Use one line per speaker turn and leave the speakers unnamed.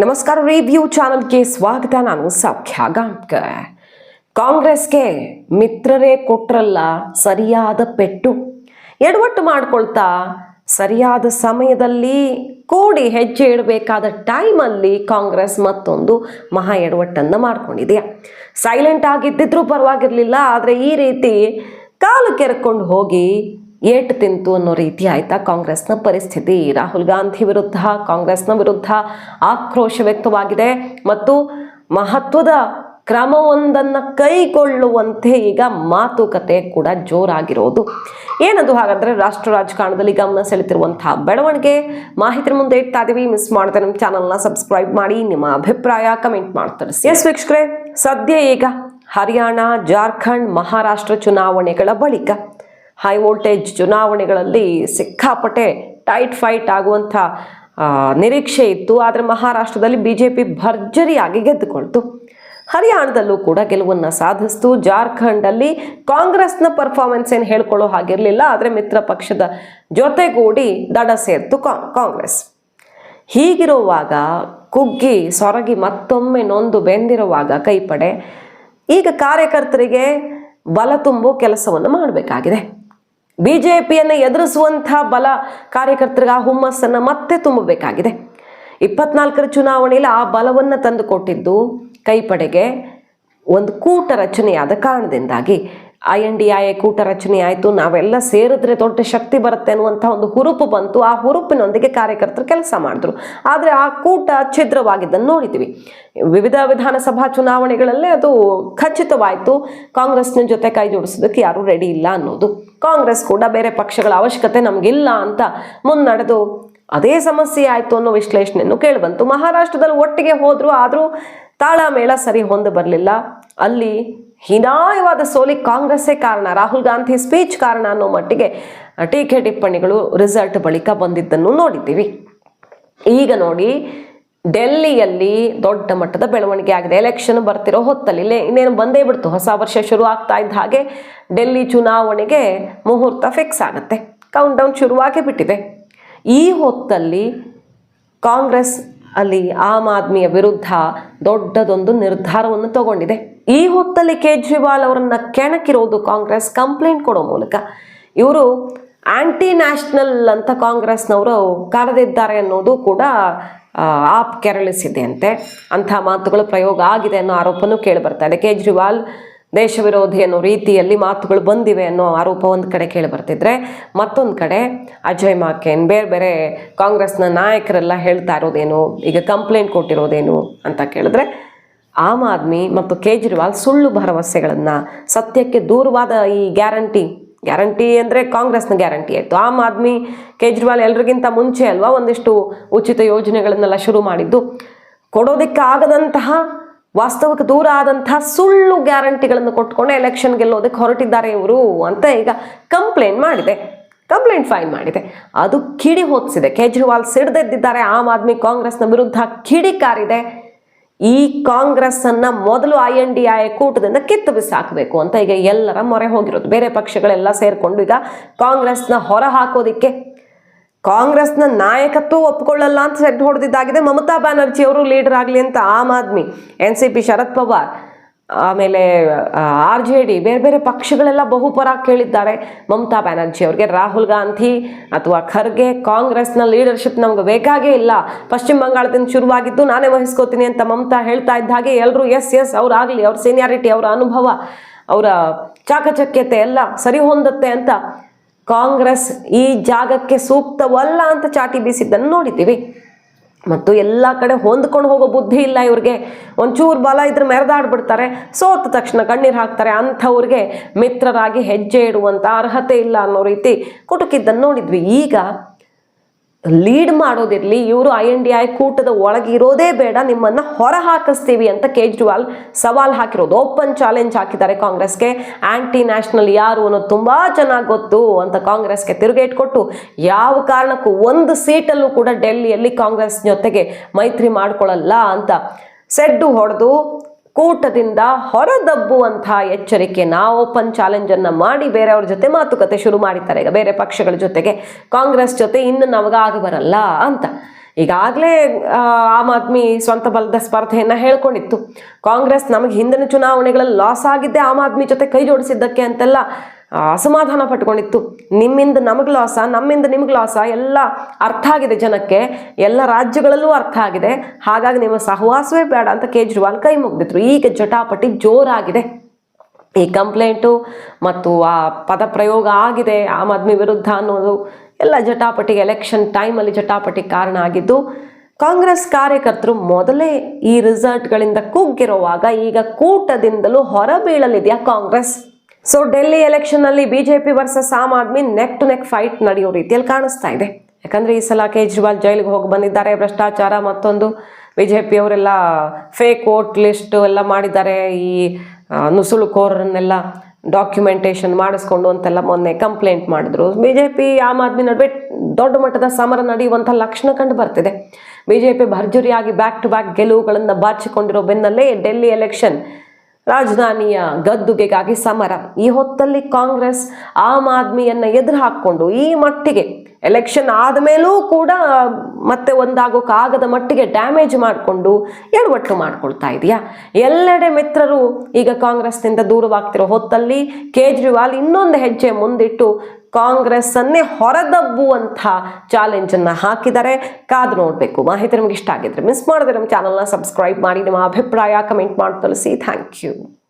ನಮಸ್ಕಾರ ರಿವ್ಯೂ ಚಾನಲ್ಗೆ ಸ್ವಾಗತ. ನಾನು ಸೌಖ್ಯ ಗಾಂವ್ಕರ್ ಕಾಂಗ್ರೆಸ್ಗೆ ಮಿತ್ರರೇ ಕೊಟ್ರಲ್ಲ ಸರಿಯಾದ ಪೆಟ್ಟು. ಎಡವಟ್ಟು ಮಾಡ್ಕೊಳ್ತಾ ಸರಿಯಾದ ಸಮಯದಲ್ಲಿ ಕೂಡಿ ಹೆಜ್ಜೆ ಇಡಬೇಕಾದ ಟೈಮಲ್ಲಿ ಕಾಂಗ್ರೆಸ್ ಮತ್ತೊಂದು ಮಹಾ ಎಡವಟ್ಟನ್ನು ಮಾಡ್ಕೊಂಡಿದೆಯಾ ಸೈಲೆಂಟ್ ಆಗಿದ್ದಿದ್ರೂ ಪರವಾಗಿರಲಿಲ್ಲ, ಆದರೆ ಈ ರೀತಿ ಕಾಲು ಕೆರ್ಕೊಂಡು ಹೋಗಿ ಏಟು ತಿಂತು ಅನ್ನೋ ರೀತಿ ಆಯ್ತಾ ಕಾಂಗ್ರೆಸ್ನ ಪರಿಸ್ಥಿತಿ? ರಾಹುಲ್ ಗಾಂಧಿ ವಿರುದ್ಧ, ಕಾಂಗ್ರೆಸ್ನ ವಿರುದ್ಧ ಆಕ್ರೋಶ ವ್ಯಕ್ತವಾಗಿದೆ ಮತ್ತು ಮಹತ್ವದ ಕ್ರಮವೊಂದನ್ನು ಕೈಗೊಳ್ಳುವಂತೆ ಈಗ ಮಾತುಕತೆ ಕೂಡ ಜೋರಾಗಿರೋದು. ಏನದು ಹಾಗಾದರೆ ರಾಷ್ಟ್ರ ರಾಜಕಾರಣದಲ್ಲಿ ಗಮನ ಸೆಳೆತಿರುವಂತಹ ಬೆಳವಣಿಗೆ? ಮಾಹಿತಿ ಮುಂದೆ ಇಡ್ತಾ ಇದೀವಿ. ಮಿಸ್ ಮಾಡದೆ ನಮ್ಮ ಚಾನಲ್ನ ಸಬ್ಸ್ಕ್ರೈಬ್ ಮಾಡಿ. ನಿಮ್ಮ ಅಭಿಪ್ರಾಯ ಕಮೆಂಟ್ ಮಾಡ್ತಾರೆ ಎಸ್ ವೀಕ್ಷಕರೇ, ಸದ್ಯ ಈಗ ಹರಿಯಾಣ, ಜಾರ್ಖಂಡ್, ಮಹಾರಾಷ್ಟ್ರ ಚುನಾವಣೆಗಳ ಬಳಿಕ ಹೈ ವೋಲ್ಟೇಜ್ ಚುನಾವಣೆಗಳಲ್ಲಿ ಸಿಕ್ಕಾಪಟ್ಟೆ ಟೈಟ್ ಫೈಟ್ ಆಗುವಂಥ ನಿರೀಕ್ಷೆ ಇತ್ತು. ಆದರೆ ಮಹಾರಾಷ್ಟ್ರದಲ್ಲಿ ಬಿ ಜೆ ಪಿ ಭರ್ಜರಿಯಾಗಿ ಗೆದ್ದುಕೊಳ್ತು. ಹರಿಯಾಣದಲ್ಲೂ ಕೂಡ ಗೆಲುವನ್ನು ಸಾಧಿಸ್ತು. ಜಾರ್ಖಂಡಲ್ಲಿ ಕಾಂಗ್ರೆಸ್ನ ಪರ್ಫಾರ್ಮೆನ್ಸ್ ಏನು ಹೇಳ್ಕೊಳ್ಳೋ ಹಾಗಿರಲಿಲ್ಲ. ಆದರೆ ಮಿತ್ರ ಪಕ್ಷದ ಜೊತೆಗೂಡಿ ದಡ ಸೇರ್ತು ಕಾಂಗ್ರೆಸ್. ಹೀಗಿರುವಾಗ ಕುಗ್ಗಿ, ಸೊರಗಿ ಮತ್ತೊಮ್ಮೆ ನೊಂದು ಬೆಂದಿರುವಾಗ ಕೈಪಡೆ. ಈಗ ಕಾರ್ಯಕರ್ತರಿಗೆ ಬಲ ತುಂಬೋ ಕೆಲಸವನ್ನು ಮಾಡಬೇಕಾಗಿದೆ. ಬಿ ಜೆ ಪಿಯನ್ನು ಎದುರಿಸುವಂಥ ಬಲ ಕಾರ್ಯಕರ್ತರಿಗೆ ಆ ಹುಮ್ಮಸ್ಸನ್ನು ಮತ್ತೆ ತುಂಬಬೇಕಾಗಿದೆ. ಇಪ್ಪತ್ನಾಲ್ಕರ ಚುನಾವಣೆಯಲ್ಲಿ ಆ ಬಲವನ್ನು ತಂದುಕೊಟ್ಟಿದ್ದು ಕೈಪಡೆಗೆ ಒಂದು ಕೂಟ ರಚನೆಯಾದ ಕಾರಣದಿಂದಾಗಿ ಐ ಎನ್ ಡಿ ಐ ಕೂಟ ರಚನೆ ಆಯಿತು, ನಾವೆಲ್ಲ ಸೇರಿದ್ರೆ ದೊಡ್ಡ ಶಕ್ತಿ ಬರುತ್ತೆ ಅನ್ನುವಂಥ ಒಂದು ಹುರುಪು ಬಂತು. ಆ ಹುರುಪಿನೊಂದಿಗೆ ಕಾರ್ಯಕರ್ತರು ಕೆಲಸ ಮಾಡಿದ್ರು. ಆದರೆ ಆ ಕೂಟ ಛಿದ್ರವಾಗಿದ್ದನ್ನು ನೋಡಿದ್ವಿ. ವಿವಿಧ ವಿಧಾನಸಭಾ ಚುನಾವಣೆಗಳಲ್ಲೇ ಅದು ಖಚಿತವಾಯಿತು. ಕಾಂಗ್ರೆಸ್ನ ಜೊತೆ ಕೈ ಜೋಡಿಸೋದಕ್ಕೆ ಯಾರೂ ರೆಡಿ ಇಲ್ಲ ಅನ್ನೋದು. ಕಾಂಗ್ರೆಸ್ ಕೂಡ ಬೇರೆ ಪಕ್ಷಗಳ ಅವಶ್ಯಕತೆ ನಮಗಿಲ್ಲ ಅಂತ ಮುನ್ನಡೆದು ಅದೇ ಸಮಸ್ಯೆ ಆಯಿತು ಅನ್ನೋ ವಿಶ್ಲೇಷಣೆಯನ್ನು ಕೇಳಿಬಂತು. ಮಹಾರಾಷ್ಟ್ರದಲ್ಲಿ ಒಟ್ಟಿಗೆ ಹೋದರೂ, ಆದರೂ ತಾಳಮೇಳ ಸರಿ ಹೊಂದು ಬರಲಿಲ್ಲ. ಅಲ್ಲಿ ಹೀನಾಯವಾದ ಸೋಲಿಗೆ ಕಾಂಗ್ರೆಸ್ಸೇ ಕಾರಣ. ರಾಹುಲ್ ಗಾಂಧಿ ಸ್ಪೀಚ್ ಕಾರಣ ಅನ್ನೋ ಮಟ್ಟಿಗೆ ಟೀಕೆ ಟಿಪ್ಪಣಿಗಳು ರಿಸಲ್ಟ್ ಬಳಿಕ ಬಂದಿದ್ದನ್ನು ನೋಡಿದ್ದೀವಿ. ಈಗ ನೋಡಿ, ಡೆಲ್ಲಿಯಲ್ಲಿ ದೊಡ್ಡ ಮಟ್ಟದ ಬೆಳವಣಿಗೆ ಆಗಿದೆ. ಎಲೆಕ್ಷನ್ ಬರ್ತಿರೋ ಹೊತ್ತಲ್ಲಿ ಇನ್ನೇನು ಬಂದೇ ಬಿಡ್ತು. ಹೊಸ ವರ್ಷ ಶುರು ಆಗ್ತಾ ಇದ್ದ ಹಾಗೆ ಡೆಲ್ಲಿ ಚುನಾವಣೆಗೆ ಮುಹೂರ್ತ ಫಿಕ್ಸ್ ಆಗುತ್ತೆ. ಕೌಂಟ್ ಡೌನ್ ಶುರುವಾಗೇ ಬಿಟ್ಟಿದೆ. ಈ ಹೊತ್ತಲ್ಲಿ ಕಾಂಗ್ರೆಸ್ ಅಲ್ಲಿ ಆಮ್ ಆದ್ಮಿಯ ವಿರುದ್ಧ ದೊಡ್ಡದೊಂದು ನಿರ್ಧಾರವನ್ನು ತಗೊಂಡಿದೆ. ಈ ಹೊತ್ತಲ್ಲಿ ಕೇಜ್ರಿವಾಲ್ ಅವರನ್ನ ಕೆಣಕಿರೋದು ಕಾಂಗ್ರೆಸ್ ಕಂಪ್ಲೇಂಟ್ ಕೊಡೋ ಮೂಲಕ. ಇವರು ಆಂಟಿ ನ್ಯಾಷನಲ್ ಅಂತ ಕಾಂಗ್ರೆಸ್ನವರು ಕರೆದಿದ್ದಾರೆ ಅನ್ನೋದು ಕೂಡ ಆಪ್ ಕೆರಳಿಸಿದೆಯಂತೆ. ಅಂಥ ಮಾತುಗಳು ಪ್ರಯೋಗ ಆಗಿದೆ ಅನ್ನೋ ಆರೋಪನೂ ಕೇಳಿ ಬರ್ತಾ ಇದೆ. ಕೇಜ್ರಿವಾಲ್ ದೇಶ ವಿರೋಧಿ ಅನ್ನೋ ರೀತಿಯಲ್ಲಿ ಮಾತುಗಳು ಬಂದಿವೆ ಅನ್ನೋ ಆರೋಪ ಒಂದು ಕಡೆ ಕೇಳಿ ಬರ್ತಿದ್ರೆ ಮತ್ತೊಂದು ಕಡೆ ಅಜಯ್ ಮಾಕೇನ್ ಬೇರೆ ಬೇರೆ ಕಾಂಗ್ರೆಸ್ನ ನಾಯಕರೆಲ್ಲ ಹೇಳ್ತಾ ಇರೋದೇನು, ಈಗ ಕಂಪ್ಲೇಂಟ್ ಕೊಟ್ಟಿರೋದೇನು ಅಂತ ಕೇಳಿದ್ರೆ ಆಮ್ ಆದ್ಮಿ ಮತ್ತು ಕೇಜ್ರಿವಾಲ್ ಸುಳ್ಳು ಭರವಸೆಗಳನ್ನು ಸತ್ಯಕ್ಕೆ ದೂರವಾದ ಈ ಗ್ಯಾರಂಟಿ. ಗ್ಯಾರಂಟಿ ಅಂದರೆ ಕಾಂಗ್ರೆಸ್ನ ಗ್ಯಾರಂಟಿ ಆಯಿತು. ಆಮ್ ಆದ್ಮಿ, ಕೇಜ್ರಿವಾಲ್ ಎಲ್ರಿಗಿಂತ ಮುಂಚೆ ಅಲ್ವಾ ಒಂದಿಷ್ಟು ಉಚಿತ ಯೋಜನೆಗಳನ್ನೆಲ್ಲ ಶುರು ಮಾಡಿದ್ದು. ಕೊಡೋದಕ್ಕಾಗದಂತಹ ವಾಸ್ತವಕ್ಕೆ ದೂರ ಆದಂತಹ ಸುಳ್ಳು ಗ್ಯಾರಂಟಿಗಳನ್ನು ಕೊಟ್ಕೊಂಡು ಎಲೆಕ್ಷನ್ ಗೆಲ್ಲೋದಕ್ಕೆ ಹೊರಟಿದ್ದಾರೆ ಇವರು ಅಂತ ಈಗ ಕಂಪ್ಲೇಂಟ್ ಮಾಡಿದೆ. ಕಂಪ್ಲೇಂಟ್ ಫೈಲ್ ಮಾಡಿದೆ. ಅದು ಕಿಡಿ ಹೊತ್ತಿಸಿದೆ ಕೇಜ್ರಿವಾಲ್ ಸಿಡ್ದೆದ್ದಿದ್ದಾರೆ. ಆಮ್ ಆದ್ಮಿ ಕಾಂಗ್ರೆಸ್ನ ವಿರುದ್ಧ ಕಿಡಿಕಾರಿದೆ ಈ ಕಾಂಗ್ರೆಸ್ ಅನ್ನ ಮೊದಲು ಐ ಎನ್ ಡಿ ಐ ಕೂಟದಿಂದ ಕಿತ್ತು ಬಿಸಾಕಬೇಕು ಅಂತ ಈಗ ಎಲ್ಲರ ಮೊರೆ ಹೋಗಿರೋದು. ಬೇರೆ ಪಕ್ಷಗಳೆಲ್ಲ ಸೇರಿಕೊಂಡು ಈಗ ಕಾಂಗ್ರೆಸ್ನ ಹೊರ ಹಾಕೋದಿಕ್ಕೆ ಕಾಂಗ್ರೆಸ್ನ ನಾಯಕತ್ವ ಒಪ್ಕೊಳ್ಳಲ್ಲ ಅಂತ ಸೆಡ್ ಹೊಡೆದಿದ್ದಾಗಿದೆ ಮಮತಾ ಬ್ಯಾನರ್ಜಿ ಅವರು ಲೀಡರ್ ಆಗಲಿ ಅಂತ Aam Aadmi. N C P Sharad Pawar. ಆಮೇಲೆ ಆರ್ ಜೆ ಡಿ ಬೇರೆ ಬೇರೆ ಪಕ್ಷಗಳೆಲ್ಲ ಬಹುಪರ ಕೇಳಿದ್ದಾರೆ. ಮಮತಾ ಬ್ಯಾನರ್ಜಿ ಅವ್ರಿಗೆ, ರಾಹುಲ್ ಗಾಂಧಿ ಅಥವಾ ಖರ್ಗೆ ಕಾಂಗ್ರೆಸ್ನ ಲೀಡರ್ಶಿಪ್ ನಮ್ಗೆ ಬೇಕಾಗೇ ಇಲ್ಲ. ಪಶ್ಚಿಮ ಬಂಗಾಳದಿಂದ ಶುರುವಾಗಿದ್ದು ನಾನೇ ವಹಿಸ್ಕೋತೀನಿ ಅಂತ ಮಮತಾ ಹೇಳ್ತಾ ಇದ್ದ ಹಾಗೆ ಎಲ್ಲರೂ ಎಸ್ ಎಸ್ ಅವ್ರಾಗಲಿ ಅವ್ರ ಸೀನಿಯಾರಿಟಿ ಅವರ ಅನುಭವ, ಅವರ ಚಾಕಚಕ್ಯತೆ ಎಲ್ಲ ಸರಿ ಹೊಂದತ್ತೆ ಅಂತ ಕಾಂಗ್ರೆಸ್ ಈ ಜಾಗಕ್ಕೆ ಸೂಕ್ತವಲ್ಲ ಅಂತ ಚಾಟಿ ಬೀಸಿದ್ದನ್ನು ನೋಡಿದ್ದೀವಿ. ಮತ್ತು ಎಲ್ಲ ಕಡೆ ಹೊಂದ್ಕೊಂಡು ಹೋಗೋ ಬುದ್ಧಿ ಇಲ್ಲ ಇವ್ರಿಗೆ. ಒಂಚೂರು ಬಲ ಇದ್ರೆ ಮೆರೆದಾಡ್ಬಿಡ್ತಾರೆ. ಸೋತ ತಕ್ಷಣ ಕಣ್ಣೀರು ಹಾಕ್ತಾರೆ. ಅಂಥವ್ರಿಗೆ ಮಿತ್ರರಾಗಿ ಹೆಜ್ಜೆ ಇಡುವಂಥ ಅರ್ಹತೆ ಇಲ್ಲ ಅನ್ನೋ ರೀತಿ ಕುಟುಕಿದ್ದನ್ನು ನೋಡಿದ್ವಿ. ಈಗ ಲೀಡ್ ಮಾಡೋದಿರಲಿ, ಇವರು ಐ ಎನ್ ಡಿ ಐ ಕೂಟದ ಒಳಗೆ ಇರೋದೇ ಬೇಡ, ನಿಮ್ಮನ್ನ ಹೊರ ಹಾಕಿಸ್ತೀವಿ ಅಂತ ಕೇಜ್ರಿವಾಲ್ ಸವಾಲ್ ಹಾಕಿರೋದು. ಓಪನ್ ಚಾಲೆಂಜ್ ಹಾಕಿದ್ದಾರೆ ಕಾಂಗ್ರೆಸ್ಗೆ. ಆಂಟಿ ನ್ಯಾಷನಲ್ ಯಾರು ಅನ್ನೋದು ತುಂಬಾ ಚೆನ್ನಾಗಿ ಗೊತ್ತು ಅಂತ ಕಾಂಗ್ರೆಸ್ಗೆ ತಿರುಗೇಟ್ ಕೊಟ್ಟು, ಯಾವ ಕಾರಣಕ್ಕೂ ಒಂದು ಸೀಟಲ್ಲೂ ಕೂಡ ಡೆಲ್ಲಿಯಲ್ಲಿ ಕಾಂಗ್ರೆಸ್ ಜೊತೆಗೆ ಮೈತ್ರಿ ಮಾಡ್ಕೊಳ್ಳಲ್ಲ ಅಂತ ಸೆಡ್ಡು ಹೊಡೆದು ಕೂಟದಿಂದ ಹೊರದಬ್ಬುವಂತಹ ನಾವು ಓಪನ್ ಚಾಲೆಂಜನ್ನು ಮಾಡಿ ಬೇರೆಯವ್ರ ಜೊತೆ ಮಾತುಕತೆ ಶುರು ಮಾಡಿದ್ದಾರೆ. ಈಗ ಬೇರೆ ಪಕ್ಷಗಳ ಜೊತೆಗೆ ಕಾಂಗ್ರೆಸ್ ಜೊತೆ ಇನ್ನು ನಮಗ ಆಗ ಬರಲ್ಲ ಅಂತ. ಈಗಾಗಲೇ ಆಮ್ ಆದ್ಮಿ ಸ್ವಂತ ಬಲದ ಸ್ಪರ್ಧೆಯನ್ನು ಹೇಳ್ಕೊಂಡಿತ್ತು. ಕಾಂಗ್ರೆಸ್ ನಮಗೆ ಹಿಂದಿನ ಚುನಾವಣೆಗಳಲ್ಲಿ ಲಾಸ್ ಆಗಿದ್ದೆ ಆಮ್ ಆದ್ಮಿ ಜೊತೆ ಕೈ ಜೋಡಿಸಿದ್ದಕ್ಕೆ ಅಂತೆಲ್ಲ ಅಸಮಾಧಾನ ಪಟ್ಕೊಂಡಿತ್ತು. ನಿಮ್ಮಿಂದ ನಮಗೆ ಲಾಸ ನಮ್ಮಿಂದ ನಿಮ್ಗೆ ಲಾಸ ಎಲ್ಲ ಅರ್ಥ ಆಗಿದೆ ಜನಕ್ಕೆ. ಎಲ್ಲ ರಾಜ್ಯಗಳಲ್ಲೂ ಅರ್ಥ ಆಗಿದೆ. ಹಾಗಾಗಿ ನಿಮ್ಮ ಸಹವಾಸವೇ ಬೇಡ ಅಂತ ಕೇಜ್ರಿವಾಲ್ ಕೈ ಮುಗ್ದಿದ್ರು. ಈಗ ಜಟಾಪಟಿ ಜೋರಾಗಿದೆ. ಈ ಕಂಪ್ಲೇಂಟು ಮತ್ತು ಆ ಪದ ಪ್ರಯೋಗ ಆಗಿದೆ, ಆಮ್ ಆದ್ಮಿ ವಿರುದ್ಧ ಅನ್ನೋದು ಎಲ್ಲ ಜಟಾಪಟಿಗೆ ಎಲೆಕ್ಷನ್ ಟೈಮಲ್ಲಿ ಜಟಾಪಟಿ ಕಾರಣ ಆಗಿದ್ದು, ಕಾಂಗ್ರೆಸ್ ಕಾರ್ಯಕರ್ತರು ಮೊದಲೇ ಈ ರಿಸಲ್ಟ್ಗಳಿಂದ ಕುಗ್ಗಿರುವಾಗ ಈಗ ಕೂಟದಿಂದಲೂ ಹೊರಬೀಳಲಿದೆಯಾ ಕಾಂಗ್ರೆಸ್? ಸೊ ಡೆಲ್ಲಿ ಎಲೆಕ್ಷನ್ ಅಲ್ಲಿ BJP versus Aam Aadmi neck to neck fight ನಡೆಯೋ ರೀತಿಯಲ್ಲಿ ಕಾಣಿಸ್ತಾ ಇದೆ. ಯಾಕಂದ್ರೆ ಈ ಸಲ ಕೇಜ್ರಿವಾಲ್ ಜೈಲಿಗೆ ಹೋಗಿ ಬಂದಿದ್ದಾರೆ, ಭ್ರಷ್ಟಾಚಾರ ಮತ್ತೊಂದು. ಬಿಜೆಪಿ ಅವರೆಲ್ಲ ಫೇಕ್ ವೋಟ್ ಲಿಸ್ಟ್ ಎಲ್ಲ ಮಾಡಿದ್ದಾರೆ, ಈ ನುಸುಳುಕೋರನ್ನೆಲ್ಲ ಡಾಕ್ಯುಮೆಂಟೇಷನ್ ಮಾಡಿಸ್ಕೊಂಡು ಅಂತೆಲ್ಲ ಮೊನ್ನೆ ಕಂಪ್ಲೇಂಟ್ ಮಾಡಿದ್ರು. ಬಿಜೆಪಿ ಆಮ್ ಆದ್ಮಿ ನಡುವೆ ದೊಡ್ಡ ಮಟ್ಟದ ಸಮರ ನಡೆಯುವಂಥ ಲಕ್ಷಣ ಕಂಡು ಬರ್ತಿದೆ. ಬಿಜೆಪಿ ಭರ್ಜರಿಯಾಗಿ ಬ್ಯಾಕ್ ಟು ಬ್ಯಾಕ್ ಗೆಲುವುಗಳನ್ನು ಬಾಚಿಕೊಂಡಿರೋ ಬೆನ್ನಲ್ಲೇ ಡೆಲ್ಲಿ ಎಲೆಕ್ಷನ್ ರಾಜಧಾನಿಯ ಗದ್ದುಗೆಗಾಗಿ ಸಮರ. ಈ ಹೊತ್ತಲ್ಲಿ ಕಾಂಗ್ರೆಸ್ ಆಮ್ ಆದ್ಮಿಯನ್ನ ಎದುರು ಹಾಕ್ಕೊಂಡು ಈ ಮಟ್ಟಿಗೆ ಎಲೆಕ್ಷನ್ ಆದಮೇಲೂ ಕೂಡ ಮತ್ತೆ ಒಂದಾಗೋಕ್ಕಾಗದ ಮಟ್ಟಿಗೆ ಡ್ಯಾಮೇಜ್ ಮಾಡಿಕೊಂಡು ಎಡವಟ್ಟು ಮಾಡ್ಕೊಳ್ತಾ ಇದೆಯಾ? ಎಲ್ಲೆಡೆ ಮಿತ್ರರು ಈಗ ಕಾಂಗ್ರೆಸ್ನಿಂದ ದೂರವಾಗ್ತಿರೋ ಹೊತ್ತಲ್ಲಿ ಕೇಜ್ರಿವಾಲ್ ಇನ್ನೊಂದು ಹೆಜ್ಜೆ ಮುಂದಿಟ್ಟು ಕಾಂಗ್ರೆಸ್ ಅನ್ನೇ ಹೊರದಬ್ಬುವಂಥ ಚಾಲೆಂಜನ್ನು ಹಾಕಿದ್ದಾರೆ ಕಾದು ನೋಡಬೇಕು. ಮಾಹಿತಿ ನಿಮ್ಗೆ ಇಷ್ಟ ಆಗಿದ್ರೆ ಮಿಸ್ ಮಾಡಿದ್ರೆ ನಮ್ಮ ಚಾನಲ್ನ ಸಬ್ಸ್ಕ್ರೈಬ್ ಮಾಡಿ, ನಿಮ್ಮ ಅಭಿಪ್ರಾಯ ಕಮೆಂಟ್ ಮಾಡಿ ತಿಳಿಸಿ ಥ್ಯಾಂಕ್ ಯು